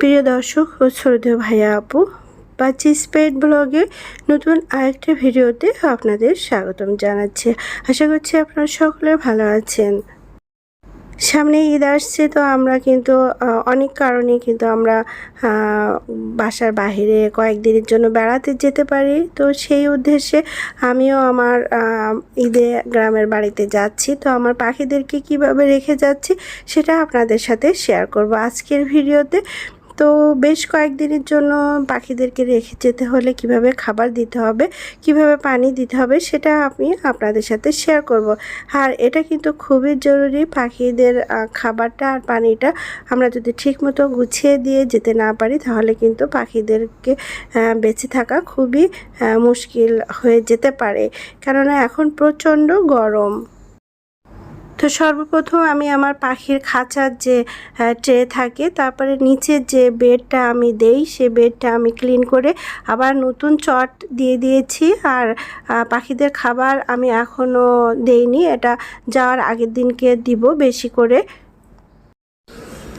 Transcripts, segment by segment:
প্রিয় দর্শক ও শ্রদ্ধেয় ভাইয়া আপু বাচ্চি স্পেড ব্লগে নতুন আরেকটা ভিডিওতে আপনাদের স্বাগতম জানাচ্ছি। আশা করছি আপনারা সকলে ভালো আছেন। সামনে ঈদ আসছে, তো আমরা কিন্তু অনেক কারণে কিন্তু আমরা বাসার বাইরে কয়েকদিনের জন্য বেড়াতে যেতে পারি। তো সেই উদ্দেশ্যে আমিও আমার ঈদে গ্রামের বাড়িতে যাচ্ছি। তো আমার পাখিদেরকে কীভাবে রেখে যাচ্ছি, সেটা আপনাদের সাথে শেয়ার করব আজকের ভিডিওতে। তো বেশ কয়েকদিনের জন্য পাখিদেরকে রেখে যেতে হলে কীভাবে খাবার দিতে হবে, কীভাবে পানি দিতে হবে সেটা আমি আপনাদের সাথে শেয়ার করব। আর এটা কিন্তু খুবই জরুরি পাখিদের খাবারটা আর পানিটা আমরা যদি ঠিকমতো গুছিয়ে দিয়ে যেতে না পারি তাহলে কিন্তু পাখিদেরকে বেঁচে থাকা খুবই মুশকিল হয়ে যেতে পারে। কেননা এখন প্রচণ্ড গরম। তো সর্বপ্রথম আমি আমার পাখির খাঁচার যে ট্রে থাকে, তারপরে নিচের যে বেডটা আমি দেই, সে বেডটা আমি ক্লিন করে আবার নতুন চট দিয়ে দিয়েছি। আর পাখিদের খাবার আমি এখনও দেইনি, এটা যাওয়ার আগের দিনকে দিব বেশি করে।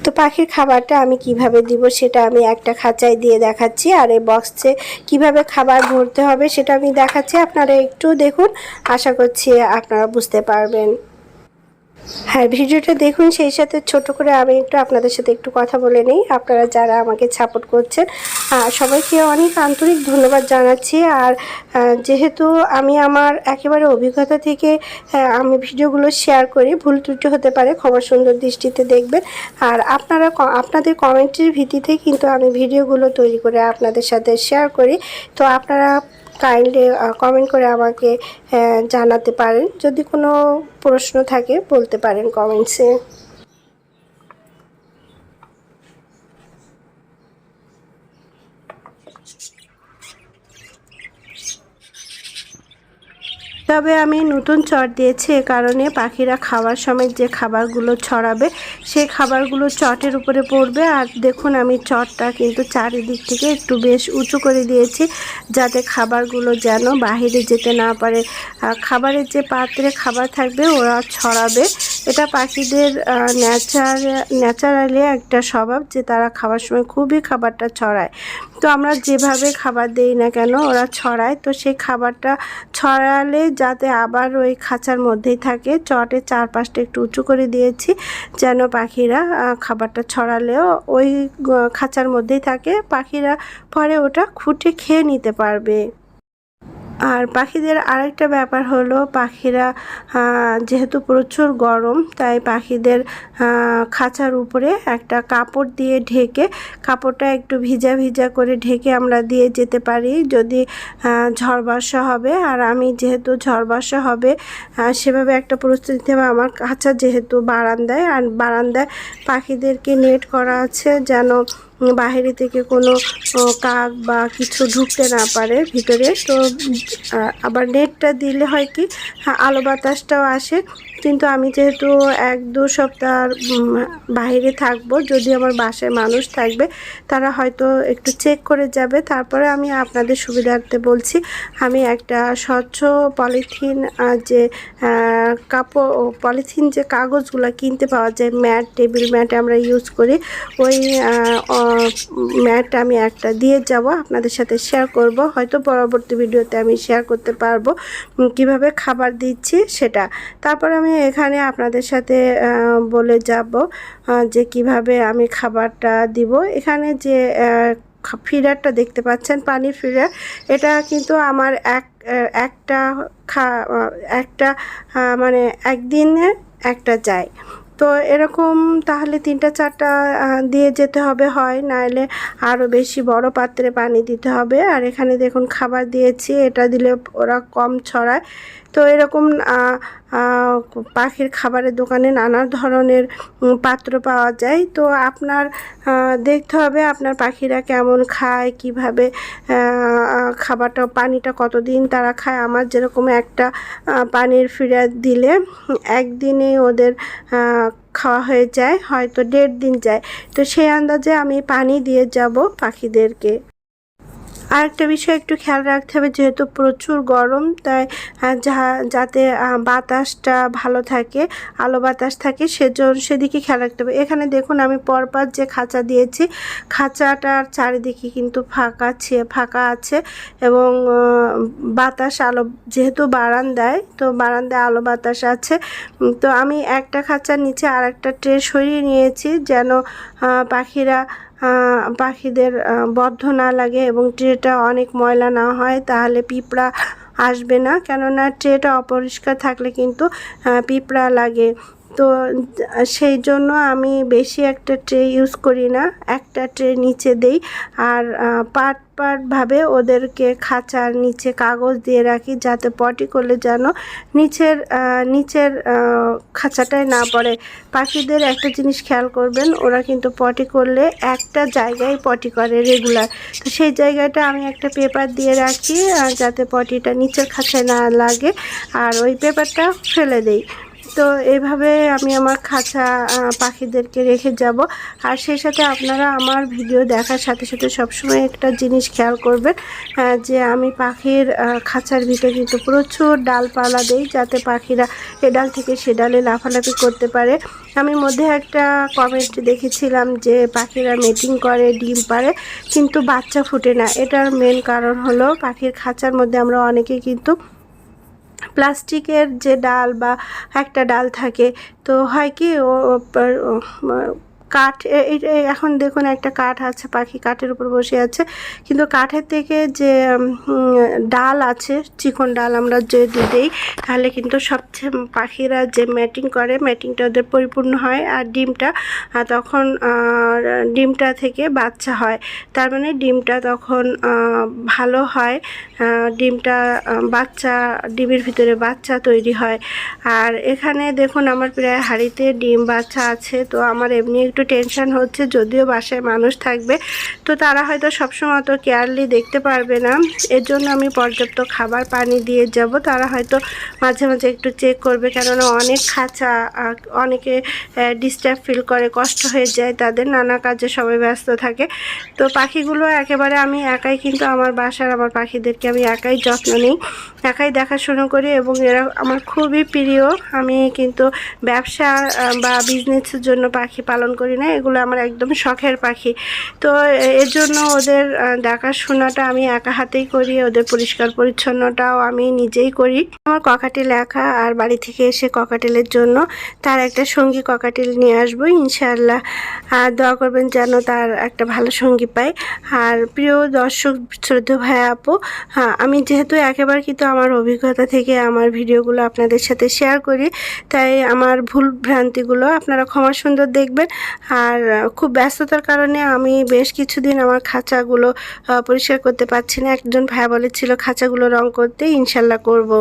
তো পাখির খাবারটা আমি কীভাবে দিব সেটা আমি একটা খাঁচায় দিয়ে দেখাচ্ছি, আর এই বক্সে কীভাবে খাবার ভরতে হবে সেটা আমি দেখাচ্ছি। আপনারা একটু দেখুন, আশা করছি আপনারা বুঝতে পারবেন। হ্যাঁ ভিডিওটা দেখুন, সেই সাথে ছোট করে আমি একটু আপনাদের সাথে একটু কথা বলে নিই। আপনারা যারা আমাকে সাপোর্ট করছেন সবাইকে অনেক আন্তরিক ধন্যবাদ জানাচ্ছি। আর যেহেতু আমি আমার একেবারে অভিজ্ঞতা থেকে আমি ভিডিওগুলো শেয়ার করি, ভুল ত্রুটি হতে পারে খবর সুন্দর দৃষ্টিতে দেখবেন। আর আপনারা আপনাদের কমেন্টের ভিত্তিতে কিন্তু আমি ভিডিওগুলো তৈরি করে আপনাদের সাথে শেয়ার করি। তো আপনারা কাইন্ডলি কমেন্ট করে আমাকে আহ, জানাতে পারেন। যদি কোনো প্রশ্ন থাকে বলতে পারেন কমেন্টসে তবে আমি নতুন চট দিয়েছি এ কারণে পাখিরা খাওয়ার সময় যে খাবারগুলো ছড়াবে সেই খাবারগুলো চটের উপরে পড়বে। আর দেখুন, আমি চটটা কিন্তু চারিদিক থেকে একটু বেশ উঁচু করে দিয়েছি, যাতে খাবারগুলো যেন বাহিরে যেতে না পারে। খাবারের যে পাত্রে খাবার থাকবে, ওরা ছড়াবে। এটা পাখিদের ন্যাচার ন্যাচারালি একটা স্বভাব যে তারা খাওয়ার সময় খুবই খাবারটা ছড়ায়। তো আমরা যেভাবে খাবার দেই না কেন, ওরা ছড়ায়। তো সেই খাবারটা ছড়ালে যাতে আবার ওই খাঁচার মধ্যেই থাকে চটের চারপাশটা একটু উঁচু করে দিয়েছি যেন পাখিরা খাবারটা ছড়ালেও ওই খাঁচার মধ্যেই থাকে। পাখিরা পরে ওটা খুঁটে খেয়ে নিতে পারবে। আর পাখিদের আরেকটা ব্যাপার হলো পাখিরা যেহেতু প্রচুর গরম, তাই পাখিদের খাঁচার উপরে একটা কাপড় দিয়ে ঢেকে, কাপড়টা একটু ভিজা ভিজা করে ঢেকে আমরা দিয়ে যেতে পারি যদি ঝড় বর্ষা হবে। আর আমি যেহেতু ঝড় বর্ষা হবে সেভাবে একটা পরিস্থিতি আমার খাঁচা যেহেতু বারান্দায়, আর বারান্দায় পাখিদেরকে নেট করা আছে যেন বাইরে থেকে কোনো কাক বা কিছু ঢুকতে না পারে ভিতরে। তো আবার নেটটা দিলে হয় কি আলো বাতাসটাও আসে। কিন্তু আমি যেহেতু এক দু সপ্তাহ বাইরে থাকব, যদি আমার বাসায় মানুষ থাকবে, তারা হয়তো একটু চেক করে যাবে। তারপরে আমি আপনাদের সুবিধার্থে বলছি, আমি একটা স্বচ্ছ পলিথিন যে কাপড় পলিথিন যে কাগজগুলো কিনতে পাওয়া যায়, ম্যাট, টেবিল ম্যাট আমরা ইউজ করি, ওই ম্যাট আমি একটা দিয়ে যাব, আপনাদের সাথে শেয়ার করব, হয়তো পরবর্তী ভিডিওতে আমি শেয়ার করতে পারব কীভাবে খাবার দিচ্ছি সেটা। তারপর আমি এখানে আপনাদের সাথে বলে যাব যে কীভাবে আমি খাবারটা দিব। এখানে যে ফিডারটা দেখতে পাচ্ছেন, পানির ফিডার, এটা কিন্তু আমার এক একটা খা একটা মানে একদিনে একটা যায়। তো এরকম তাহলে তিনটা, চারটা দিয়ে যেতে হবে হয় নাহলে আরও বেশি বড় পাত্রে পানি দিতে হবে। আর এখানে দেখুন, খাবার দিয়েছি, এটা দিলে ওরা কম ছড়ায়। তো এরকম পাখির খাবারের দোকানে নানা ধরনের পাত্র পাওয়া যায়। তো আপনার দেখতে হবে আপনার পাখিরা কেমন খায়, কীভাবে খাবারটা, পানিটা কতদিন তারা খায়। আমার যেরকম একটা পানির ফিডার দিলে একদিনে ওদের খাওয়া হয়ে যায়, হয়তো দেড় দিন যায়। তো সেই আন্দাজে আমি পানি দিয়ে যাব পাখিদেরকে। আর একটা বিষয় একটু খেয়াল রাখতে হবে, যেহেতু প্রচুর গরম, তাই যাতে বাতাসটা ভালো থাকে, আলো বাতাস থাকে সেজন্য সেদিকে খেয়াল রাখতে হবে। এখানে দেখুন আমি পরপর যে খাঁচা দিয়েছি, খাঁচাটার চারিদিকে কিন্তু ফাঁকা আছে ফাঁকা আছে এবং বাতাস আলো, যেহেতু বারান্দায়, তো বারান্দায় আলো বাতাস আছে তো আমি একটা খাঁচার নিচে আর একটা ট্রে সরিয়ে নিয়েছি, যেন পাখিরা পাখিদের বদ্ধ না লাগে এবং ট্রেটা অনেক ময়লা না হয়, তাহলে পিঁপড়া আসবে না। কেননা ট্রেটা অপরিষ্কার থাকলে কিন্তু পিঁপড়া লাগে। তো সেই জন্য আমি বেশি একটা ট্রে ইউজ করি না। একটা ট্রে নিচে দেই আর আহ, পার্ট পার্টভাবে ওদেরকে খাঁচার নিচে কাগজ দিয়ে রাখি যাতে পটি করলে যেন নিচের নিচের খাঁচাটায় না পড়ে। পাখিদের একটা জিনিস খেয়াল করবেন ওরা কিন্তু পটি করলে একটা জায়গায় পটি করে রেগুলার তো সেই জায়গাটা আমি একটা পেপার দিয়ে রাখি যাতে পটিটা নিচের খাঁচায় না লাগে। আর ওই পেপারটা ফেলে দেই। তো এইভাবে আমি আমার খাঁচা পাখিদেরকে রেখে যাব। আর সেই সাথে আপনারা আমার ভিডিও দেখার সাথে সাথে সবসময় একটা জিনিস খেয়াল করবেন যে আমি পাখির খাঁচার ভিতরে কিন্তু প্রচুর ডালপালা দেই যাতে পাখিরা এ ডাল থেকে সে ডালে লাফালাফি করতে পারে। আমি মধ্যে একটা কমেন্ট দেখেছিলাম যে পাখিরা মেটিং করে, ডিম পারে কিন্তু বাচ্চা ফুটে না। এটার মেন কারণ হলো পাখির খাঁচার মধ্যে আমরা অনেকে কিন্তু প্লাস্টিকের যে ডাল বা একটা ডাল থাকে তো হয় কি ও কাঠ এখন দেখুন একটা কাঠ আছে, পাখি কাঠের উপর বসে আছে। কিন্তু কাঠের থেকে যে ডাল আছে, চিকন ডাল আমরা যদি দিই, তাহলে কিন্তু সবচেয়ে পাখিরা যে ম্যাটিং করে ম্যাটিংটা ওদের পরিপূর্ণ হয়। আর ডিমটা তখন ডিমটা থেকে বাচ্চা হয়। তার মানে ডিমটা তখন ভালো হয় ডিমটা বাচ্চা, ডিমের ভিতরে বাচ্চা তৈরি হয়। আর এখানে দেখুন আমার প্রায় হাঁড়িতে ডিম বাচ্চা আছে, তো আমার এমনি একটু টেনশন হচ্ছে, যদিও বাসায় মানুষ থাকবে। তো তারা হয়তো সবসময় অত কেয়ারলি দেখতে পারবে না। এর জন্য আমি পর্যাপ্ত খাবার, পানি দিয়ে যাব। তারা হয়তো মাঝে মাঝে একটু চেক করবে, কেননা অনেক খাঁচা অনেকে ডিস্টার্ব ফিল করে, কষ্ট হয়ে যায়। তাদের নানা কাজে সবাই ব্যস্ত থাকে। তো পাখিগুলো একেবারে আমি একাই, কিন্তু আমার বাসার আমার পাখিদেরকে আমি একাই যত্ন নিই। একাই দেখাশুনো করি এবং এরা আমার খুবই প্রিয়। আমি কিন্তু ব্যবসা বা বিজনেসের জন্য পাখি পালন করি। না, এগুলো আমার একদম শখের পাখি। তো এর জন্য ওদের দেখাশোনাটা আমি একা হাতেই করি, ওদের পরিষ্কার পরিচ্ছন্নটাও আমি নিজেই করি। আমার ককাটেল একা, আর বাড়ি থেকে এসে ককাটেলের জন্য তার একটা সঙ্গী ককাটেল নিয়ে আসব, ইনশাআল্লাহ। আর দোয়া করবেন যেন তার একটা ভালো সঙ্গী পায়। আর প্রিয় দর্শক শ্রদ্ধা ভাই আপু হ্যাঁ আমি যেহেতু একেবারে কিন্তু আমার অভিজ্ঞতা থেকে আমার ভিডিওগুলো আপনাদের সাথে শেয়ার করি, তাই আমার ভুল ভ্রান্তিগুলো আপনারা ক্ষমা সুন্দর দেখবেন। আর খুব ব্যস্ততার কারণে আমি বেশ কিছুদিন আমার খাঁচাগুলো পরিষ্কার করতে পারছি না। একজন ভাই বলেছিল, খাঁচাগুলো রং করতে ইনশাল্লাহ করব।